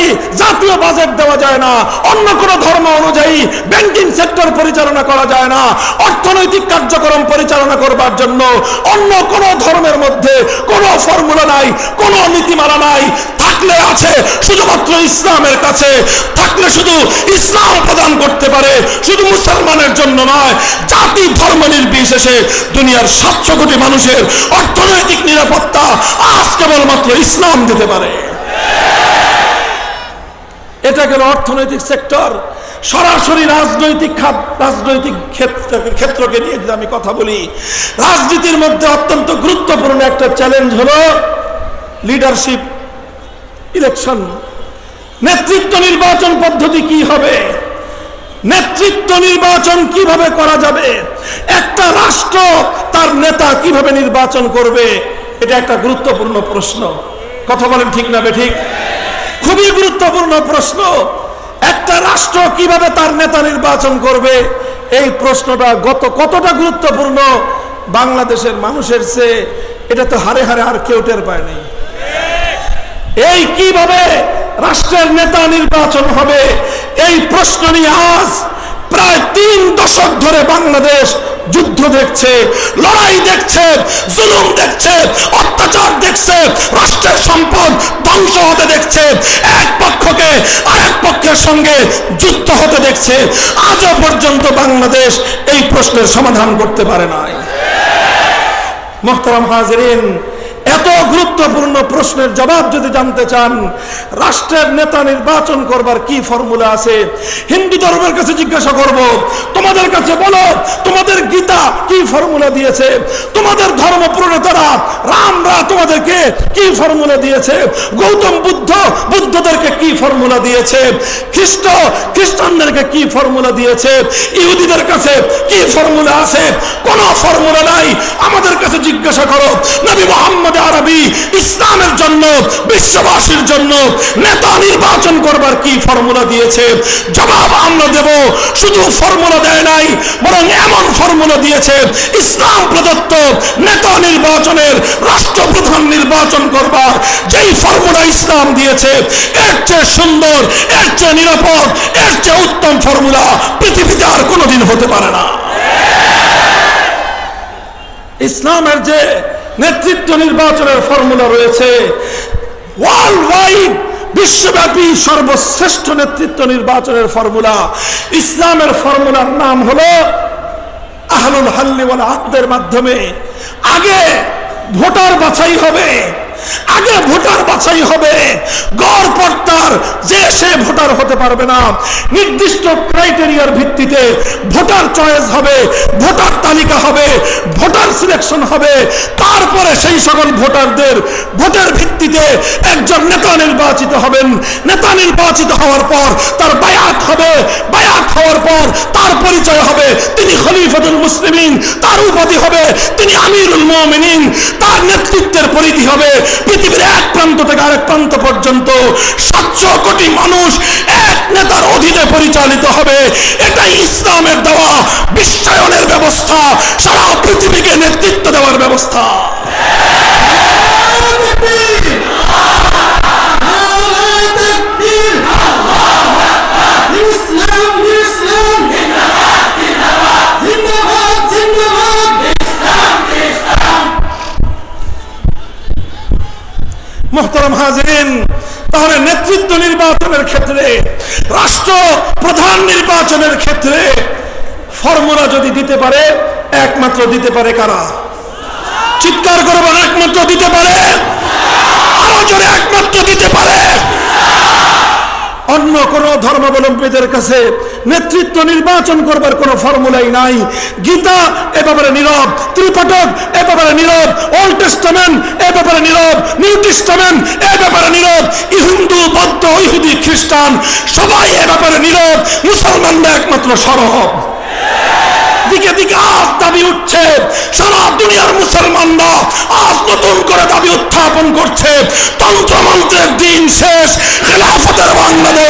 অনুযায়ী জাতীয় বাজেট দেওয়া যায় না। অন্য কোনো ধর্ম অনুযায়ী ব্যাংকিং সেক্টর পরিচালনা করা যায় না। অর্থনৈতিক কার্যক্রম পরিচালনা করবার জন্য অন্য কোনো ধর্মের মধ্যে কোনো ফর্মুলা নাই, কোনো নীতিমালা নাই। থাকলে আছে শুধুমাত্র ইসলামের কাছে। থাকলে শুধু ইসলাম প্রদান করতে পারে, শুধু মুসলমানের জন্য নয়। জাতি ধর্ম নির্বিশেষে দুনিয়ার সাতশো কোটি মানুষের অর্থনৈতিক নিরাপত্তা আজ কেবলমাত্র ইসলাম দিতে পারে। এটা গেল অর্থনৈতিক সেক্টর সরাসরি রাজনৈতিক খাত, রাজনৈতিক ক্ষেত্র, ক্ষেত্রকে নিয়ে যদি আমি কথা বলি, রাজনীতির মধ্যে অত্যন্ত গুরুত্বপূর্ণ একটা চ্যালেঞ্জ হলো লিডারশিপ ইলেকশন নেতৃত্ব নির্বাচন পদ্ধতি কি হবে? নেতৃত্ব নির্বাচন কীভাবে করা যাবে? একটা রাষ্ট্র তার নেতা কীভাবে নির্বাচন করবে? এটা একটা গুরুত্বপূর্ণ প্রশ্ন। কথা বলেন ঠিক না বে ঠিক? খুবই গুরুত্বপূর্ণ প্রশ্ন। একটা রাষ্ট্র কীভাবে তার নেতা নির্বাচন করবে? এই প্রশ্নটা গত কতটা গুরুত্বপূর্ণ বাংলাদেশের মানুষের চেয়ে, এটা তো হারে হারে আর কেউ টের পায় নাই। এই কীভাবে রাষ্ট্রের নেতা নির্বাচন হবে? এই প্রশ্ন নিয়ে আজ প্রায় তিন দশক ধরে বাংলাদেশ যুদ্ধ দেখছে, লড়াই দেখছে, জুলুম দেখছে, অত্যাচার দেখছে, রাষ্ট্রের সম্পদ ধ্বংস হতে দেখছে, এক পক্ষকে আরেক পক্ষের সঙ্গে যুক্ত হতে দেখছে। আজও পর্যন্ত বাংলাদেশ এই প্রশ্নের সমাধান করতে পারে নাই। মোহতারাম হাজরিন এত গুরুত্বপূর্ণ প্রশ্নের জবাব যদি জানতে চান, রাষ্ট্রের নেতা নির্বাচন করবার কি ফর্মুলা আছে, হিন্দু ধর্মের কাছে জিজ্ঞাসা করব, তোমাদের কাছে বলো, তোমাদের গীতা কি ফর্মুলা দিয়েছে, তোমাদের ধর্ম প্রণেতারা, রামরা তোমাদেরকে কি ফর্মুলা দিয়েছে, গৌতম বুদ্ধ বুদ্ধদেরকে কি ফর্মুলা দিয়েছে, খ্রিস্ট খ্রিস্টানদেরকে কি ফর্মুলা দিয়েছে, ইহুদিদের কাছে কি ফর্মুলা আছে, কোনো ফর্মুলা নাই, আমাদের কাছে জিজ্ঞাসা করো, নবী মোহাম্মদ আরবি ইসলামের জন্য, বিশ্ববাসীর জন্য নেতা নির্বাচন করবার কি ফর্মুলা দিয়েছে? জবাব আমরা দেব, শুধু ফর্মুলা দেয় নাই, বরং এমন ফর্মুলা দিয়েছে, ইসলাম প্রদত্ত নেতা নির্বাচনের রাষ্ট্রপ্রধান নির্বাচন করবার যেই ফর্মুলা ইসলাম দিয়েছে, এর চেয়ে সুন্দর, এর চেয়ে নিরাপদ, এর চেয়ে উত্তম ফর্মুলা পৃথিবীতে আর কোনোদিন হতে পারে না। ইসলামের যে নেতৃত্ব নির্বাচনের ফর্মুলা রয়েছে। ওয়াইড বিশ্বব্যাপী সর্বশ্রেষ্ঠ নেতৃত্ব নির্বাচনের ফর্মুলা। ইসলামের ফর্মুলার নাম হলো আহলুল হাল্লিওয়ালা আকদের মাধ্যমে। আগে ভোটার বাছাই হবে। আগে ভোটার বাছাই হবে। গড় পর্দার যে সে ভোটার হতে পারবে না। নির্দিষ্ট ক্রাইটেরিয়ার ভিত্তিতে ভোটার চয়েস হবে, ভোটার তালিকা হবে, ভোটার সিলেকশন হবে। তারপরে সেই সকল ভোটারদের ভোটের ভিত্তিতে একজন নেতা নির্বাচিত হবেন। নেতা নির্বাচিত হওয়ার পর তার বায়াত হবে। বায়াত হওয়ার পর তার পরিচয় হবে। তিনি খলিফাতুল মুসলিমিন, তার উপাধি হবে। তিনি আমিরুল মুমিনিন, তার নেতৃত্বের পরিধি হবে। পৃথিবীর এক প্রান্ত থেকে আরেক প্রান্ত পর্যন্ত সাতশো কোটি মানুষ এক নেতার অধীনে পরিচালিত হবে। এটাই ইসলামের দেওয়া বিশ্বায়নের ব্যবস্থা। সারা পৃথিবীকে নেতৃত্ব দেওয়ার ব্যবস্থা। মোহতারাম হাজরিন, তাহলে নেতৃত্ব নির্বাচনের ক্ষেত্রে, রাষ্ট্র প্রধান নির্বাচনের ক্ষেত্রে ফর্মুলা যদি দিতে পারে, একমাত্র দিতে পারে কারা? চিৎকার করবেন একমাত্র দিতে পারে? আরও একমাত্র দিতে পারে? অন্য কোন ধর্মাবলম্বীদের কাছে নেতৃত্ব নির্বাচন করবার কোনো ফর্মুলাই নাই। গীতা এ ব্যাপারে নীরব ত্রিপটক এ ব্যাপারে নীরব ওল্ড টেস্টামেন্ট এ ব্যাপারে নীরব নিউ টেস্টামেন্ট এ ব্যাপারে নীরব, হিন্দু, বৌদ্ধ ইহুদি খ্রিস্টান, সবাই এ ব্যাপারে নীরব, মুসলমানরা একমাত্র সরব। দিকে দিকে আজ দাবি উঠছে, সারা দুনিয়ার মুসলমানরা আজ নতুন করে দাবি উত্থাপন করছে। তন্ত্রমন্ত্রের দিন শেষ, খেলাফতের বাংলাদেশ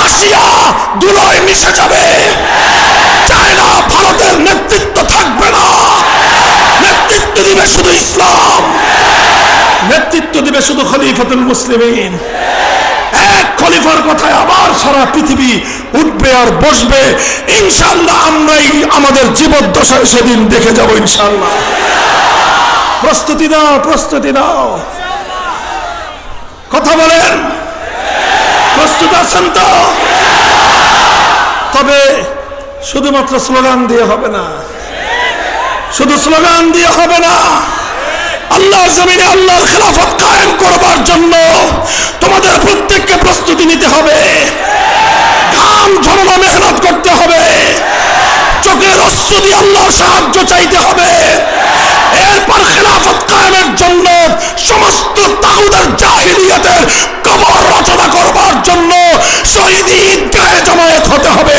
রাশিয়া দুলয় মিশে যাবে। চায়না ভারতের নেতৃত্ব থাকবে না। নেতৃত্ব দিবে শুধু ইসলাম। নেতৃত্ব দিবে শুধু খলিফাতুল মুসলিমিন। এক খলিফার কথায় আবার সারা পৃথিবী উঠবে আর বসবে। ইনশাল্লাহ আমরাই আমাদের জীবদ্দশায় সেদিন দেখে যাব ইনশাল্লাহ প্রস্তুতি নাও প্রস্তুতি নাও কথা বলেন। প্রস্তুত আছেন তো তবে শুধুমাত্র স্লোগান দিয়ে হবে না। শুধু স্লোগান দিয়ে হবে না। আল্লাহর জমিনে আল্লাহর খেলাফত কায়েম করবার জন্য তোমাদের প্রত্যেককে প্রস্তুতি নিতে হবে। ঘাম ঝরনা, মেহনত করতে হবে। চোখের অস্ত্র দিয়ে আল্লাহর সাহায্য চাইতে হবে। এরপর খেলাফত কায়েমের জন্য সমস্ত তাহুদের জাহিলিয়াতের রচনা করবার জন্য শহীদ ঈদগাহে জমায়েত হতে হবে।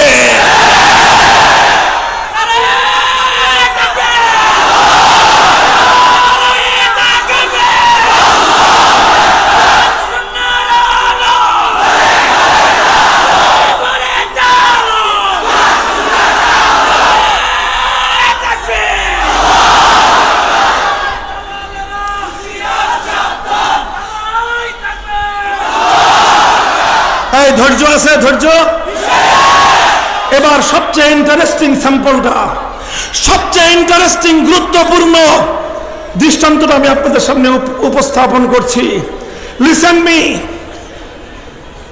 এই ধৈর্য আছে, ধৈর্য? এবার সবচেয়ে ইন্টারেস্টিং স্যাম্পলটা সবচেয়ে ইন্টারেস্টিং গুরুত্বপূর্ণ দৃষ্টান্তটা আমি আপনাদের সামনে উপস্থাপন করছি। লিসেন মি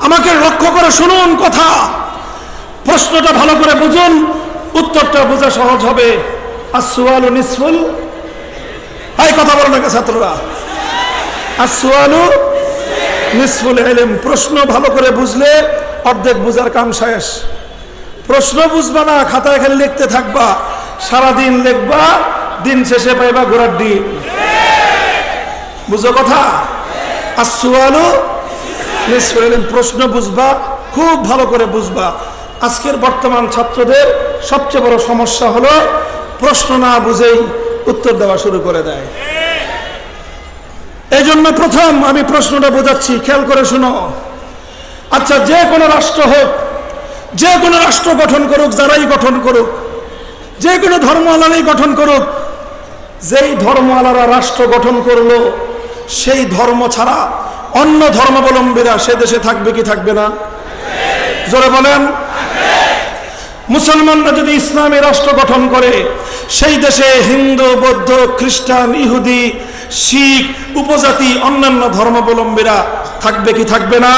আমাকে লক্ষ্য করে শুনুন কথা। প্রশ্নটা ভালো করে বুঝুন। উত্তরটা বোঝা সহজ হবে। আসুয়ালু নিসফুল। এই কথা বলো না ছাত্ররা? আসুয়ালু নিসফুল এলেম, প্রশ্ন ভালো করে বুঝলে অর্ধেক বুঝার কাম শেষ। প্রশ্ন বুঝবা না, খাতায় খালি লিখতে থাকবা। সারাদিন লিখবা, দিন শেষে পাইবা ঘোরার ডিম। বুঝো কথা? আসুয়ালু নিসফুল এলেম, প্রশ্ন বুঝবা, খুব ভালো করে বুঝবা। আজকের বর্তমান ছাত্রদের সবচেয়ে বড় সমস্যা হলো প্রশ্ন না বুঝেই উত্তর দেওয়া শুরু করে দেয়। এই জন্য প্রথম আমি প্রশ্নটা বোঝাচ্ছি, খেয়াল করে শুনো। আচ্ছা যে কোনো রাষ্ট্র হোক, যে কোনো রাষ্ট্র গঠন করুক, যারাই গঠন করুক, যে কোনো ধর্মওয়ালারাই গঠন করুক, যেই ধর্ম ধর্মওয়ালারা রাষ্ট্র গঠন করল, সেই ধর্ম ছাড়া অন্য ধর্মাবলম্বীরা সে দেশে থাকবে কি থাকবে না? জোরে বলেন। মুসলমানরা যদি ইসলামী রাষ্ট্র গঠন করে, সেই দেশে হিন্দু, বৌদ্ধ, খ্রিস্টান, ইহুদি শিখ, উপজাতি, অন্যান্য ধর্মাবলম্বীরা থাকবে কি থাকবে না?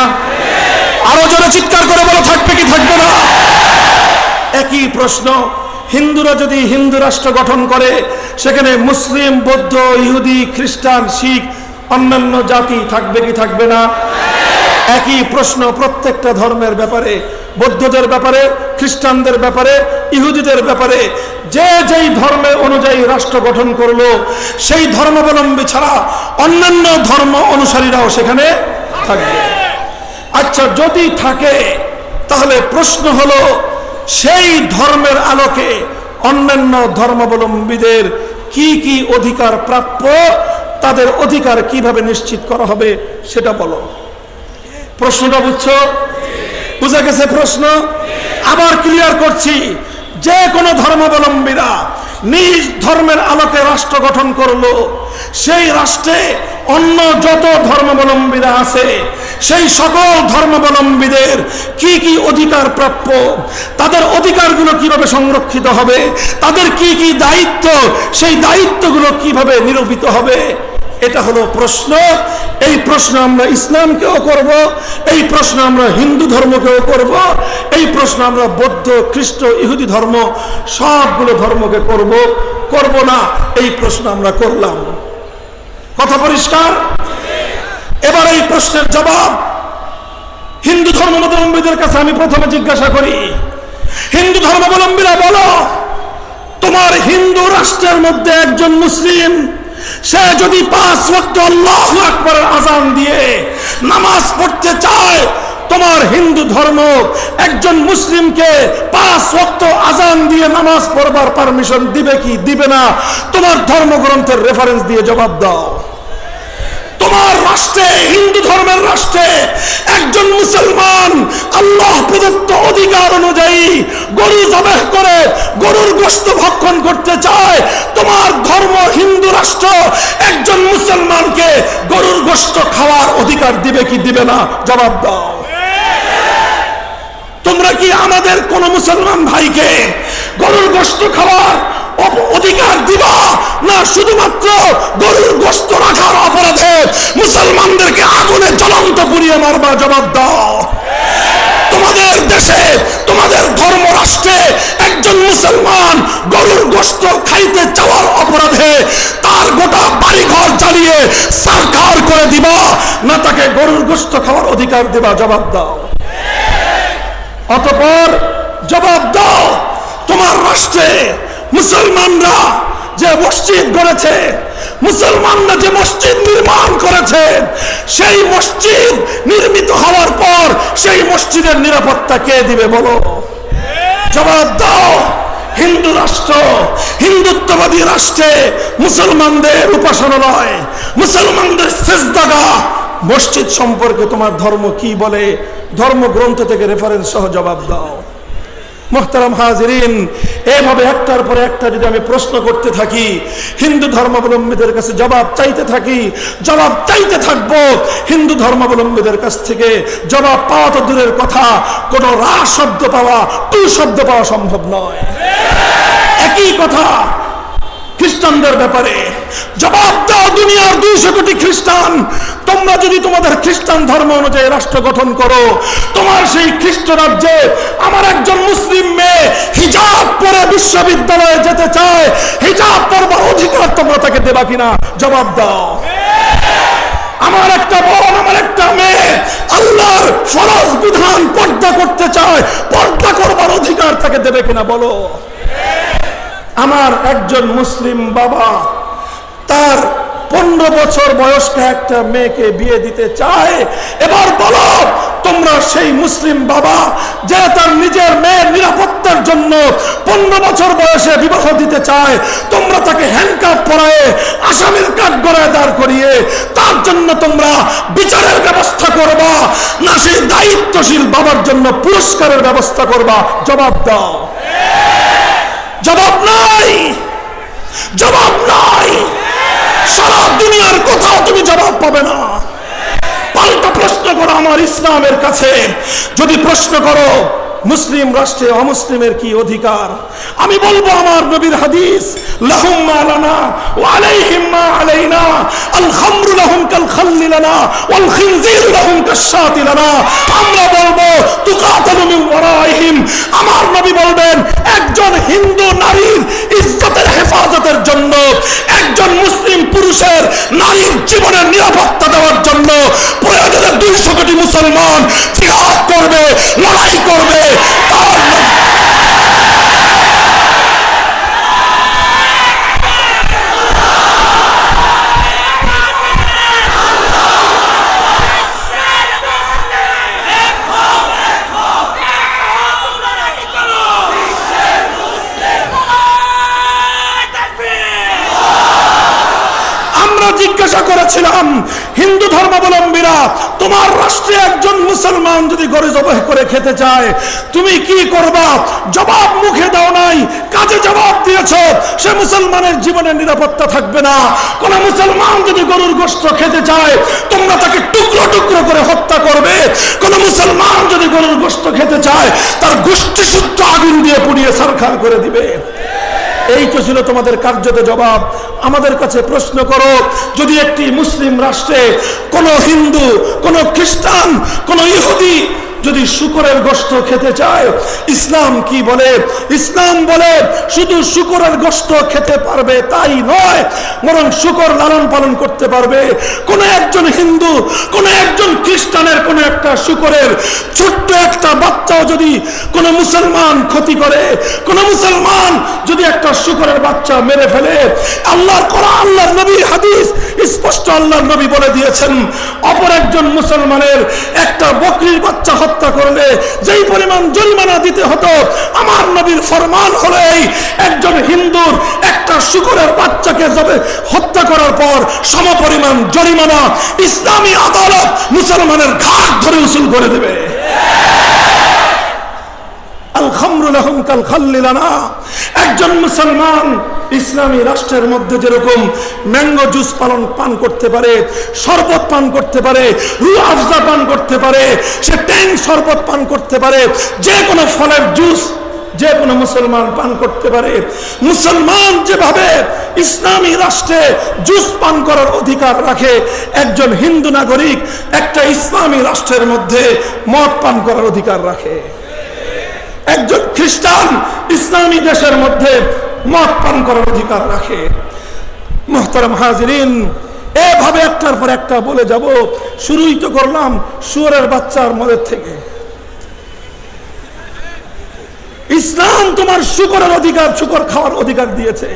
আরও জোরে চিৎকার করে বলো, থাকবে কি থাকবে না? একই প্রশ্ন, হিন্দুরা যদি হিন্দু রাষ্ট্র গঠন করে, সেখানে মুসলিম, বৌদ্ধ, ইহুদি, খ্রিস্টান, শিখ, অন্যান্য জাতি থাকবে কি থাকবে না? একই প্রশ্ন প্রত্যেকটা ধর্মের ব্যাপারে, বৌদ্ধদের ব্যাপারে, খ্রিস্টানদের ব্যাপারে, ইহুদিদের ব্যাপারে, যে যেই ধর্মের অনুযায়ী রাষ্ট্র গঠন করল, সেই ধর্মাবলম্বী ছাড়া অন্যান্য ধর্ম অনুসারীরাও সেখানে থাকবে। আচ্ছা যদি থাকে, তাহলে প্রশ্ন হলো, সেই ধর্মের আলোকে অন্যান্য ধর্মাবলম্বীদের কি কি অধিকার প্রাপ্য, তাদের অধিকার কীভাবে নিশ্চিত করা হবে, সেটা বলো। প্রশ্নটা বুঝছ? বুঝা গেছে প্রশ্ন? আবার ক্লিয়ার করছি। যে কোনো ধর্মাবলম্বীরা নিজ ধর্মের আলোকে রাষ্ট্র গঠন করল, সেই রাষ্ট্রে অন্য যত ধর্মাবলম্বীরা আছে, সেই সকল ধর্মাবলম্বীদের কি কি অধিকার প্রাপ্য, তাদের অধিকারগুলো কীভাবে সংরক্ষিত হবে, তাদের কি কি দায়িত্ব, সেই দায়িত্বগুলো কীভাবে নিরূপিত হবে এটা হলো প্রশ্ন। এই প্রশ্ন আমরা ইসলামকেও করব, এই প্রশ্ন আমরা হিন্দু ধর্মকেও করব, এই প্রশ্ন আমরা বৌদ্ধ, খ্রিস্ট, ইহুদি ধর্ম সবগুলো ধর্মকে করব। করব না, এই প্রশ্ন আমরা করলাম। কথা পরিষ্কার? এবার এই প্রশ্নের জবাব হিন্দু ধর্মাবলম্বীদের কাছে আমি প্রথমে জিজ্ঞাসা করি। হিন্দু ধর্মাবলম্বীরা বলো, তোমার হিন্দু রাষ্ট্রের মধ্যে একজন মুসলিম সে যদি পাঁচ ওয়াক্ত আল্লাহ আকবরের আজান দিয়ে নামাজ পড়তে চায়, তোমার হিন্দু ধর্ম একজন মুসলিমকে পাঁচ ওয়াক্ত আজান দিয়ে নামাজ পড়বার পারমিশন দিবে কি? দিবে না। তোমার ধর্মগ্রন্থের রেফারেন্স দিয়ে জবাব দাও। তোমার রাষ্ট্রে, হিন্দু ধর্মের রাষ্ট্রে একজন মুসলমান আল্লাহ প্রদত্ত অধিকার অনুযায়ী গরু জবেহ করে, গরুর গোস্ত ভক্ষণ করতে চায়। তোমার ধর্ম হিন্দু রাষ্ট্র একজন মুসলমানকে গরুর গোস্ত খাওয়ার অধিকার দিবে কি দিবে না? জবাব দাও। তোমরা কি আমাদের কোন মুসলমান ভাইকে গরুর গোস্ত খাওয়ার অধিকার দিবা? না, শুধুমাত্র গরুর গোস্ত রাখার অপরাধে মুসলমানদেরকে আগুনে জ্বলন্ত পুড়িয়ে মারবা? জবাব দাও। তোমাদের দেশে, তোমাদের ধর্ম রাষ্ট্রে একজন মুসলমান গরুর গোস্ত খাইতে চাওয়ার অপরাধে তার গোটা বাড়িঘর জ্বালিয়ে সারখার করে দিবা, না তাকে গরুর গোস্ত খাওয়ার অধিকার দিবা, জবাব দাও। অতপর জবাব দাও, তোমার রাষ্ট্রে মুসলমানরা যে মসজিদ গড়েছে, মুসলমানরা যে মসজিদ নির্মাণ করেছে, সেই মসজিদ নির্মিত হওয়ার পর সেই মসজিদের নিরাপত্তা কে দিবে বলো? জবাব দাও, হিন্দু রাষ্ট্র, হিন্দুত্ববাদী রাষ্ট্রে মুসলমানদের উপাসনালয় মুসলমানদের শেষদাগা মসজিদ সম্পর্কে তোমার ধর্ম কি বলে? ধর্মগ্রন্থ থেকে রেফারেন্স সহ জবাব দাও। মোহতারাম হাজরিন এভাবে একটার পরে একটা যদি আমি প্রশ্ন করতে থাকি, হিন্দু ধর্মাবলম্বীদের কাছে জবাব চাইতে থাকি, জবাব চাইতে থাকব, হিন্দু ধর্মাবলম্বীদের কাছ থেকে জবাব পাওয়া তো দূরের কথা, কোনো রা শব্দ পাওয়া, টু শব্দ পাওয়া সম্ভব নয়। একই কথা। খ্রিস্টানদের ব্যাপারে। জবাব দাও দুনিয়ার দুইশো কোটি খ্রিস্টান। তোমরা যদি তোমাদের খ্রিস্টান ধর্ম অনুযায়ী রাষ্ট্র গঠন করো, তোমার সেই খ্রিস্ট রাজ্যে আমার একজন মুসলিম মেয়ে হিজাব পরে বিশ্ববিদ্যালয়ে যেতে চায়। হিজাব পরবার অধিকার তোমরা তাকে দেবা কিনা? জবাব দাও। আমার একটা বোন, আমার একটা মেয়ে আল্লাহর ফরজ বিধান পর্দা করতে চায়। পর্দা করবার অধিকার তাকে দেবে কিনা বলো। আমার একজন মুসলিম বাবা, তার পনেরো বছর বয়স্ক একটা মেয়েকে বিয়ে দিতে চায়। এবার বলো, তোমরা সেই মুসলিম বাবা যে তার নিজের মেয়ের নিরাপত্তার জন্য পনেরো বছর বয়সে বিবাহ দিতে চায়, তোমরা তাকে হ্যান্ডকাপ পরায়ে আসামির কাঠ গড়ায় দাঁড় করিয়ে তার জন্য তোমরা বিচারের ব্যবস্থা করবা, না সেই দায়িত্বশীল বাবার জন্য পুরস্কারের ব্যবস্থা করবা। জবাব দাও। জবাব নাই। জবাব নাই। সারা দুনিয়ার কোথাও তুমি জবাব পাবে না। পাল্টা প্রশ্ন করো আমার ইসলামের কাছে। যদি প্রশ্ন করো, মুসলিম রাষ্ট্রে অমুসলিমের কি অধিকার? আমি বলব আমার নবীর হাদিস লাহুম মা আল খামরু লাহুম কাল খাল্লি লানা ওয়াল খিনজির লাহুম কাশাতি লানা। আমরা বলব তুকাতালু মিন ওয়ারাইহিম। আমার নবী বলবেন, একজন হিন্দু নারীর ইজ্জতের হেফাজতের জন্য, একজন মুসলিম পুরুষের নারীর জীবনের নিরাপত্তা দেওয়ার জন্য প্রয়োজনে দুইশো কোটি মুসলমান জিহাদ করবে, লড়াই করবে, তার করেছিলাম হিন্দু ধর্মাবলম্বীরা, তোমার রাষ্ট্রে একজন মুসলমান যদি গড়ে জবাহ করে খেতে চায়, তুমি কি করবা? জবাব মুখে দাও নাই, কাজে জবাব দিয়েছ, সে মুসলমানের জীবনের নিরাপত্তা থাকবে না। কোন মুসলমান যদি গরুর গোস্ত খেতে চায়, তোমরা তাকে টুকরো টুকরো করে হত্যা করবে। কোন মুসলমান যদি গরুর গোস্ত খেতে চায়, তার গোষ্ঠী শুদ্ধ আগুন দিয়ে পুড়িয়ে সরকার করে দিবে। এই তো ছিল তোমাদের কার্যত জবাব। আমাদের কাছে প্রশ্ন করো যদি একটি মুসলিম রাষ্ট্রে কোনো হিন্দু কোনো খ্রিস্টান কোনো ইহুদি যদি শুকরের গোস্ত খেতে চায়, ইসলাম কি বলে? ইসলাম বলে, শুধু শুকরের গোস্ত খেতে পারবে তাই নয়, বরং শুকর লালন পালন করতে পারবে। কোন একজন হিন্দু, কোন একজন খ্রিস্টানের কোন একটা শুকরের ছোট্ট একটা বাচ্চাও যদি কোন মুসলমান ক্ষতি করে, কোন মুসলমান যদি একটা শুকরের বাচ্চা মেরে ফেলে, আল্লাহর করা আল্লাহর নবী হাদিস স্পষ্ট আল্লাহর নবী বলে দিয়েছেন, অপর একজন মুসলমানের একটা বকরির বাচ্চা হত্যা করলে, যেই পরিমাণ জরিমানা দিতে হতো, আমার নবীর ফরমান হলেই একজন হিন্দুর একটা শুকুরের বাচ্চাকে যাবে হত্যা করার পর সম পরিমাণ জরিমানা ইসলামী আদালত মুসলমানের ঘাট ধরে উসুল করে দেবে। একজন মুসলমান ইসলামী রাষ্ট্রের মধ্যে যেরকম ম্যাঙ্গো জুস পালন পান করতে পারে, শরবত পান করতে পারে রু আফজা পান করতে পারে, সে ট্যাঙ্ক শরবত পান করতে পারে, যে কোনো ফলের জুস যে কোনো মুসলমান পান করতে পারে। মুসলমান যেভাবে ইসলামী রাষ্ট্রে জুস পান করার অধিকার রাখে, একজন হিন্দু নাগরিক একটা ইসলামী রাষ্ট্রের মধ্যে মদ পান করার অধিকার রাখে। একজন খ্রিস্টান ইসলামী দেশের মধ্যে মদ পান করার অধিকার রাখে। মোহতারাম হাজরিন, এভাবে একটার পর একটা বলে যাব, শুরুই তো করলাম শুয়ারের বাচ্চার মদের থেকে। ইসলাম তোমার শুকরের অধিকার, শুকর খাওয়ার অধিকার দিয়েছে।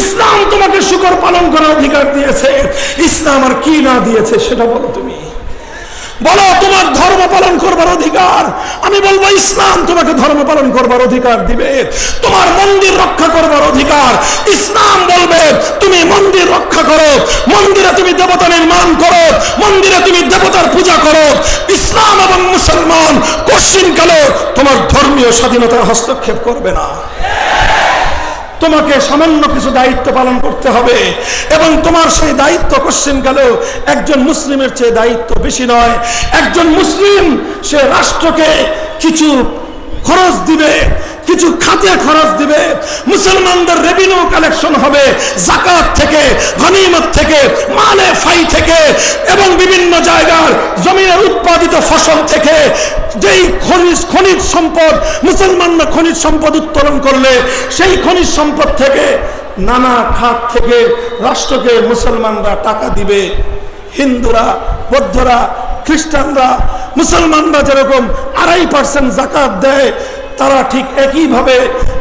ইসলাম তোমাকে শুকর পালন করার অধিকার দিয়েছে। ইসলাম আর কি না দিয়েছে সেটা বলো তুমি। বলো, তোমার ধর্ম পালন করবার অধিকার। আমি বলব, ইসলাম তোমাকে ধর্ম পালন করবার অধিকার দিবে। তোমার মন্দির রক্ষা করবার অধিকার। ইসলাম বলবে, তুমি মন্দির রক্ষা করো। মন্দিরে তুমি দেবতা নির্মাণ করো। মন্দিরে তুমি দেবতার পূজা করো। ইসলাম এবং মুসলমান কশ্চিন কালে তোমার ধর্মীয় স্বাধীনতার হস্তক্ষেপ করবে না। তোমাকে সামান্য কিছু দায়িত্ব পালন করতে হবে। এবং তোমার সেই দায়িত্ব কোশ্চেন গেলেও একজন মুসলিমের চেয়ে দায়িত্ব বেশি নয়। একজন মুসলিম সে রাষ্ট্রকে কিছু খরচ দিবে কিছু খাতে খরচ দিবে, মুসলমানদের রেভিনিউ কালেকশন হবে, জাকাত থেকে, গনিমত থেকে, মালে ফাই থেকে, এবং বিভিন্ন জায়গার জমিনের উৎপাদিত ফসল থেকে যেই খনিজ খনিজ সম্পদ, মুসলমানরা খনিজ সম্পদ উত্তোলন করলে, সেই খনিজ সম্পদ থেকে নানা খাত থেকে রাষ্ট্রকে মুসলমানরা টাকা দিবে। হিন্দুরা, বৌদ্ধরা, খ্রিস্টানরা, মুসলমানরা যেরকম আড়াই পার্সেন্ট জাকাত দেয় তারা ঠিক একইভাবে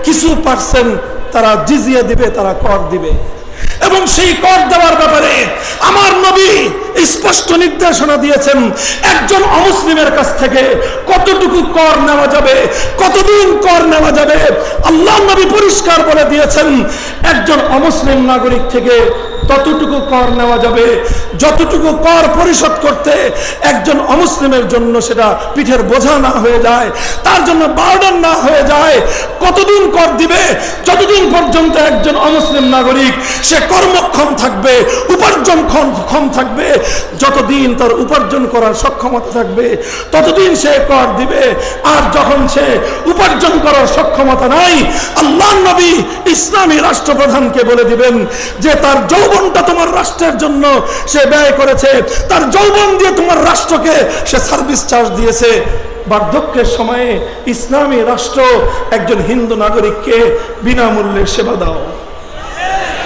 কিছু পার্সেন্ট তারা জিজিয়ে দিবে তারা কর দিবে। এবং সেই কর দেওয়ার ব্যাপারে আমার নবী স্পষ্ট নির্দেশনা দিয়েছেন, একজন অমুসলিমের কাছ থেকে কতটুকু কর নেওয়া যাবে, কতদিন কর নেওয়া যাবে, আল্লাহ নবী পরিষ্কার বলে দিয়েছেন, একজন অমুসলিম নাগরিক থেকে ততটুকু কর নেওয়া যাবে, যতটুকু কর পরিশোধ করতে একজন অমুসলিমের জন্য সেটা পিঠের বোঝা না হয়ে যায়, তার জন্য বার্ডন না হয়ে যায় কতদিন কর দিবে? যতদিন পর্যন্ত একজন অমুসলিম নাগরিক, সে কর্মক্ষম থাকবে, উপার্জন ক্ষম- থাকবে, যতদিন তার উপার্জন করার সক্ষমতা থাকবে, ততদিন সে কর দিবে। আর যখন সে উপার্জন করার সক্ষমতা নাই আল্লাহ নবী ইসলামী রাষ্ট্রপ্রধানকে বলে দিবেন যে, তার যৌবনটা তোমার রাষ্ট্রের জন্য সে ব্যয় করেছে। তার যৌবন দিয়ে তোমার রাষ্ট্রকে সে সার্ভিস চার্জ দিয়েছে। বার্ধক্যের সময়ে ইসলামী রাষ্ট্র একজন হিন্দু নাগরিককে বিনামূল্যে সেবা দাও।